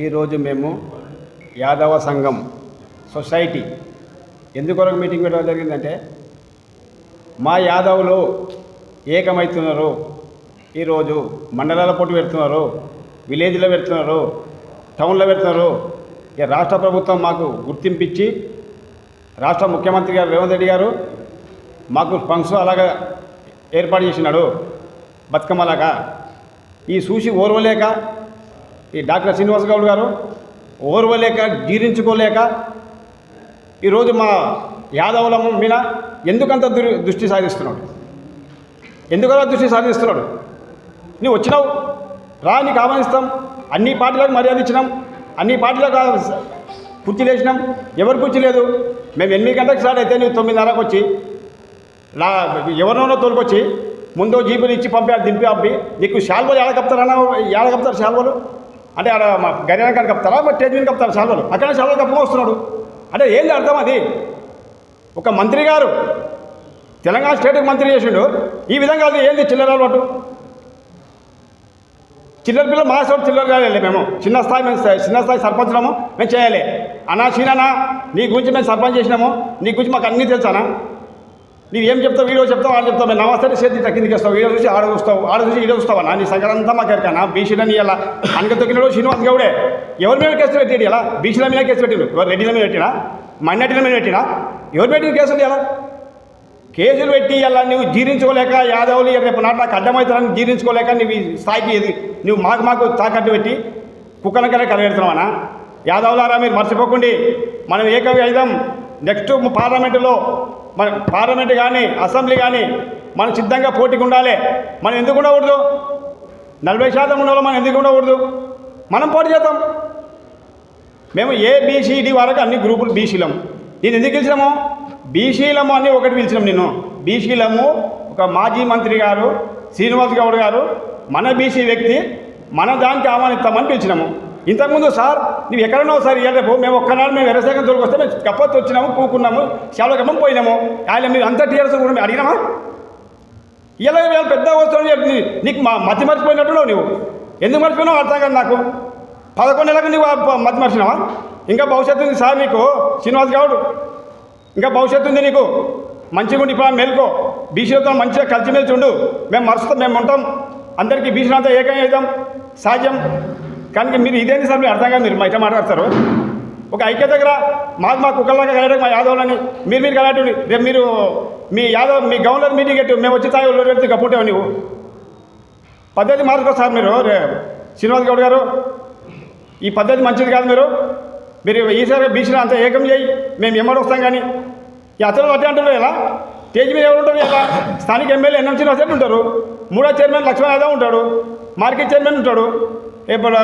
ఈరోజు మేము యాదవ సంఘం సొసైటీ ఎందుకొరకు మీటింగ్ పెట్టడం జరిగిందంటే మా యాదవులు ఏకమవుతున్నారు ఈరోజు మండలాల పోటీ పెడుతున్నారు విలేజ్లో పెడుతున్నారు టౌన్లో పెడుతున్నారు. ఇక రాష్ట్ర ప్రభుత్వం మాకు గుర్తింపిచ్చి రాష్ట్ర ముఖ్యమంత్రి గారు రేవంత్ రెడ్డి గారు మాకు ఫండ్స్ అలాగా ఏర్పాటు చేసినాడు బతుకమ్మలాగా. ఈ చూసి ఓర్వలేక ఈ డాక్టర్ శ్రీనివాస్ గౌడ్ గారు ఓర్వలేక జీర్ణించుకోలేక ఈరోజు మా యాదవుల మీద ఎందుకంత దుర్ దృష్టి సాధిస్తున్నాడు? ఎందుకలా దృష్టి సాధిస్తున్నాడు? నువ్వు వచ్చినావు రా నీకు ఆహ్వానిస్తాం అన్ని పార్టీలకు మర్యాద ఇచ్చినాం అన్ని పార్టీలకు ఆ- కుర్చీలు వేసినాం ఎవరు కుర్చీ లేదు? మేము ఎనిమిది గంటలకు స్టార్ట్ అయితే నువ్వు తొమ్మిదిన్నరకు వచ్చి నా ఎవరినోనో తోలుకొచ్చి ముందు జీపులు ఇచ్చి పంపి దింపి పంపి నీకు శాల్వలు ఏడ కప్తారన్నా ఏడ కప్తారు శాల్వలు? అంటే ఆడ మా గడియారం కప్తారా? మరి టేజ్ మీద కప్తారు శాల్వలు అక్కడ శాల్వలు కప్పుకొని వస్తున్నాడు. అంటే ఏంది అర్థం అది? ఒక మంత్రి గారు తెలంగాణ స్టేట్కి మంత్రి చేసిండు. ఈ విధంగా అది ఏంది చిల్లర అలవాటు? చిల్లర పిల్లలు మా సోడు చిల్లర కాలేదు మేము. చిన్న స్థాయి మేము చిన్న స్థాయి సర్పంచడము మేము చేయాలి. అన్నా చీనా నీ గురించి మేము సర్పంచ్ చేసినాము. నీ గురించి మాకు అన్నీ తెలుసానా నీవు ఏం చెప్తావు? వీడియో చెప్తావు? ఆడ చెప్తావు. మేము నమస్తే చేతి ఇట్లా వస్తావు వీడియో చూసి ఆడ చూస్తావు ఆడ చూసి వీడియో చూస్తావా నీ సంగతి అంతా నా బీసీలో నీ అలా అనక తొక్కినాడు శ్రీనివాస్ గౌడే. ఎవరి మీద కేసు పెట్టాడు ఇలా బీసీల మీద కేసు పెట్టాడు. ఎవరు రెడ్డిల మీద పెట్టినా? మన్నటిల మీద పెట్టినా? ఎవరు పెట్టిన కేసులు ఎలా? కేసులు పెట్టి ఇలా నువ్వు జీర్ణించుకోలేక యాదవులు రేపు నాట నాకు అడ్డమవుతారని జీర్ణించుకోలేక నువ్వు స్థాయికి ఎదిగి నువ్వు మాకు మాకు తాకట్టు పెట్టి కుక్కలకనే కలగెడుతున్నావనా యాదవులారా మీరు మర్చిపోకండి. మనం ఏకవి అయిదాం. నెక్స్ట్ పార్లమెంటులో మన పార్లమెంట్ కానీ అసెంబ్లీ కానీ మనం సిద్ధంగా పోటీకి ఉండాలి. మనం ఎందుకు ఉండకూడదు? నలభై శాతం ఉండాలి మనం ఎందుకు ఉండకూడదు? మనం పోటీ చేద్దాం. మేము ఏబిసిడి వరకు అన్ని గ్రూపులు బీసీలము. నేను ఎందుకు పిలిచినాము? బీసీలము అని ఒకటి పిలిచినాం నేను బీసీలము ఒక మాజీ మంత్రి గారు శ్రీనివాస్ గౌడ్ గారు మన బీసీ వ్యక్తి మన దానికి ఆహ్వానిస్తామని పిలిచినాము. ఇంతకుముందు సార్ నువ్వు ఎక్కడున్నావు సార్? ఇవాళ రేపు మేము ఒక్కనాడు మేము ఎర్రసేకం తోలుకొస్తే మేము కప్పొచ్చి వచ్చినాము కూకున్నాము శాలకమ్మం పోయినాము. ఆయన మీరు అంతా టీఆర్ఎస్ కూడా మేము అడిగినామా? ఇలా వీళ్ళు పెద్ద వస్తువులు చెప్పి నీకు మా మతి మర్చిపోయినట్టున్నావు నువ్వు. ఎందుకు మర్చిపోయినావు? అర్థం కాదు నాకు. పదకొండు నెలలకు నువ్వు మతి మర్చినావా? ఇంకా భవిష్యత్తు ఉంది సార్ నీకు. శ్రీనివాస్ గౌడ్ ఇంకా భవిష్యత్తు ఉంది నీకు. మంచిగా ఉండి ఇప్పుడు మేల్కో. బీసీలతో మంచిగా కలిసిమెలిసి ఉండు మేము మరుస్తాం మేము ఉంటాం. అందరికీ బీసీలంతా ఏకం చేద్దాం. సాధ్యం. కానీ మీరు ఇదేంటి సార్ మీరు అర్థం కాదు మీరు బయట మాట్లాడతారు. ఒక ఐక్యత దగ్గర మాకు మా కుక్కల్లాగా కలగడం మా యాదవులని మీరు మీరు కలగటండి రేపు మీరు మీ యాదవ్ మీ గవర్నర్ మీటింగ్ ఎట్టు మేము వచ్చి తాగి ఒళ్ళు పెడితే కప్పుంటావు నువ్వు పద్ధతి మార్చుకో సార్ మీరు. రే శ్రీనివాస్ గౌడ్ గారు ఈ పద్ధతి మంచిది కాదు మీరు. మీరు ఈసారి బీసీలో అంతా ఏకం చేయి మేము ఎమ్మడి వస్తాం కానీ. ఈ అతను అట్టే అంటారు ఎలా? స్టేజ్ మీద ఎవరు ఉంటారు ఎలా? స్థానిక ఎమ్మెల్యే ఎన్ఎం శ్రీనివాస్ ఉంటారు. మూడో చైర్మన్ లక్ష్మణ్ యాదవ్ ఉంటాడు. మార్కెట్ చైర్మన్ ఉంటాడు. ఇప్పుడు